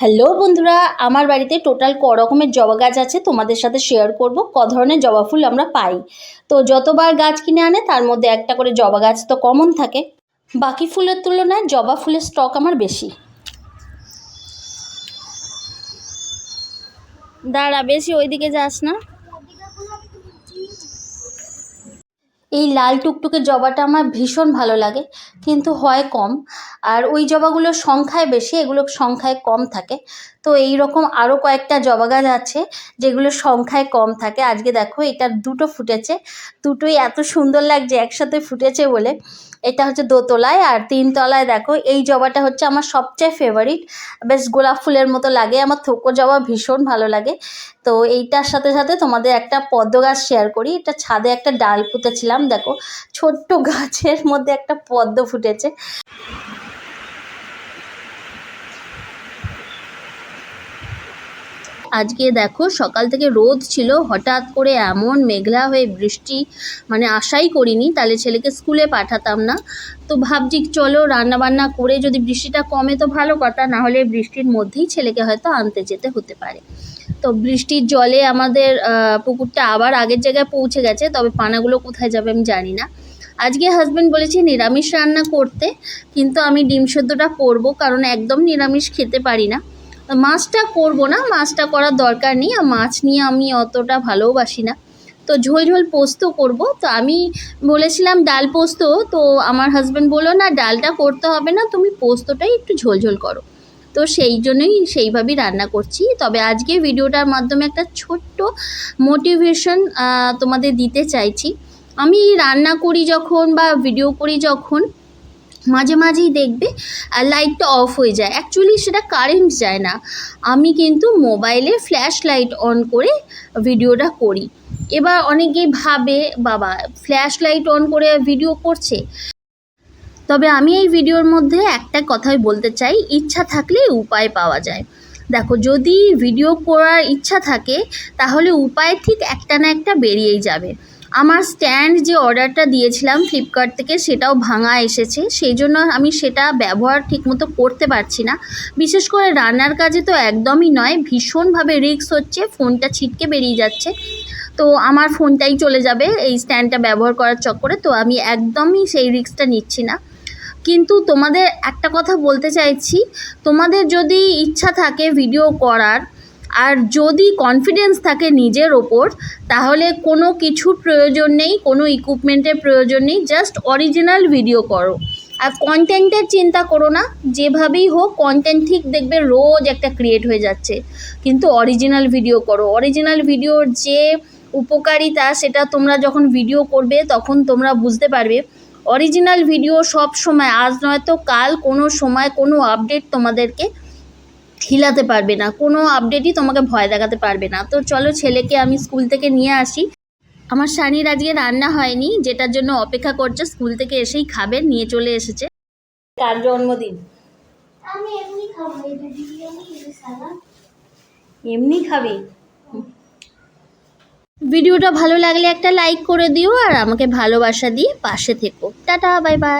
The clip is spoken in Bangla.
হ্যালো বন্ধুরা, আমার বাড়িতে টোটাল ক রকমের জবা গাছ আছে, তোমাদের সাথে শেয়ার করব, ক ধরনের জবা ফুল আমরা পাই। তো যতবার গাছ কিনে আনে, তার মধ্যে একটা করে জবা গাছ তো কমন থাকে। বাকি ফুলের তুলনায় জবা ফুলের স্টক আমার বেশি। দাঁড়া, বেশি ওইদিকে যাস না। এই লাল টুকটুকে জবাটা আমার ভীষণ ভালো লাগে, কিন্তু হয় কম। আর ওই জবাগুলোর সংখ্যায় বেশি এগুলো সংখ্যায় কম থাকে। তো এই রকম আরও কয়েকটা জবা গাছ আছে যেগুলো সংখ্যায় কম থাকে। আজকে দেখো এটা দুটো ফুটেছে। দুটোই এত সুন্দর লাগছে, একসাথে ফুটেছে বলে। এটা হচ্ছে দোতলায় আর তিনতলায় দেখো, এই জবাটা হচ্ছে আমার সবচেয়ে ফেভারিট বেশ গোলাপ ফুলের মতো লাগে, আমার থোকো জবা ভীষণ ভালো লাগে। তো এইটার সাথে সাথে তোমাদের একটা পদ্ম গাছ শেয়ার করি, এটা ছাদে একটা ডাল পুঁতেছিলাম, দেখো, ছোট্ট গাছের মধ্যে একটা পদ্ম ফুটেছে। আজকে দেখো সকাল থেকে রোদ ছিল, হঠাৎ করে এমন মেঘলা হয়ে বৃষ্টি মানে আশাই করিনি, তাহলে ছেলেকে স্কুলে পাঠাতাম না। তো ভাবছি চলো রান্নাবান্না করে যদি বৃষ্টিটা কমে তো ভালো কথা, না হলে বৃষ্টির মধ্যেই ছেলেকে হয়তো আনতে যেতে হতে পারে। তো বৃষ্টির জলে আমাদের পুকুরটা আবার আগের জায়গায় পৌঁছে গেছে, তবে পানাগুলো কোথায় যাবে আমি জানি না। আজকে হাজব্যান্ড বলেছে নিরামিষ রান্না করতে, কিন্তু আমি ডিম সেদ্ধটা করব, কারণ একদম নিরামিষ খেতে পারি না। মাছটা করব না, মাছটা করার দরকার নেই, আর মাছ নিয়ে আমি অতটা ভালোবাসি না। তো ঝোল ঝোল পোস্ত করব, তো আমি বলেছিলাম ডাল পোস্ত, তো আমার হাজব্যান্ড বলল, না, ডালটা করতে হবে না, তুমি পোস্তটাই একটু ঝোল ঝোল করো। তো সেই জন্যই সেইভাবেই রান্না করছি। তবে আজকে ভিডিওটার মাধ্যমে একটা ছোট্ট মোটিভেশন তোমাদের দিতে চাইছি। আমি রান্না করি যখন বা ভিডিও করি যখন মাঝে মাঝেই দেখবে লাইটটা অফ হয়ে যায়। অ্যাকচুয়ালি সেটা কারেন্ট যায় না। আমি কিন্তু মোবাইলে ফ্ল্যাশ লাইট অন করে ভিডিওটা করি। এবার অনেকেই ভাবে, বাবা ফ্ল্যাশ লাইট অন করে ভিডিও করছে? তবে আমি এই ভিডিওর মধ্যে একটা কথাই বলতে চাই, ইচ্ছা থাকলে উপায় পাওয়া যায়। দেখো, যদি ভিডিও করার ইচ্ছা থাকে, তাহলে উপায় ঠিক একটা না একটা বেরিয়েই যাবে। আমার স্ট্যান্ড যে অর্ডারটা দিয়েছিলাম ফ্লিপকার্ট থেকে সেটাও ভাঙা এসেছে। সেই জন্য আমি সেটা ব্যবহার ঠিকমতো করতে পারছি না। বিশেষ করে রান্নার কাজে তো একদমই নয়, ভীষণভাবে রিস্ক হচ্ছে, ফোনটা ছিটকে বেরিয়ে যাচ্ছে। তো আমার ফোনটাই চলে যাবে এই স্ট্যান্ডটা ব্যবহার করার চক্করে, তো আমি একদমই সেই রিস্কটা নিচ্ছি না। কিন্তু তোমাদের একটা কথা বলতে চাইছি, তোমাদের যদি ইচ্ছা থাকে ভিডিও করার আর যদি কনফিডেন্স থাকে নিজের ওপর, তাহলে কোনো কিছুর প্রয়োজন নেই, কোনো ইকুইপমেন্টের প্রয়োজন নেই জাস্ট অরিজিনাল ভিডিও করো। আর কন্টেন্টের চিন্তা করো না, যেভাবেই হোক কন্টেন্ট ঠিক দেখবে রোজ একটা ক্রিয়েট হয়ে যাচ্ছে। কিন্তু অরিজিনাল ভিডিও করো। অরিজিনাল ভিডিওর যে উপকারিতা, সেটা তোমরা যখন ভিডিও করবে, তখন তোমরা বুঝতে পারবে অরিজিনাল ভিডিও সব সময়, আজ নয়তো কাল কোনো সময় কোনো আপডেট তোমাদেরকে হিলাতে পারবে না কোনো আপডেটই তোমাকে ভয় দেখাতে পারবে না। তো চলো ছেলেকে আমি স্কুল থেকে নিয়ে আসি। আমার শানির আজকে রান্না হয়নি যেটার জন্য অপেক্ষা করছে স্কুল থেকে এসেই খাবে নিয়ে চলে এসেছে। কার জন্মদিন। এমনি খাব এমনি ভিডিওটা ভালো লাগলে একটা লাইক করে দিও আর আমাকে ভালোবাসা দিয়ে পাশে থেকো। Tata bye bye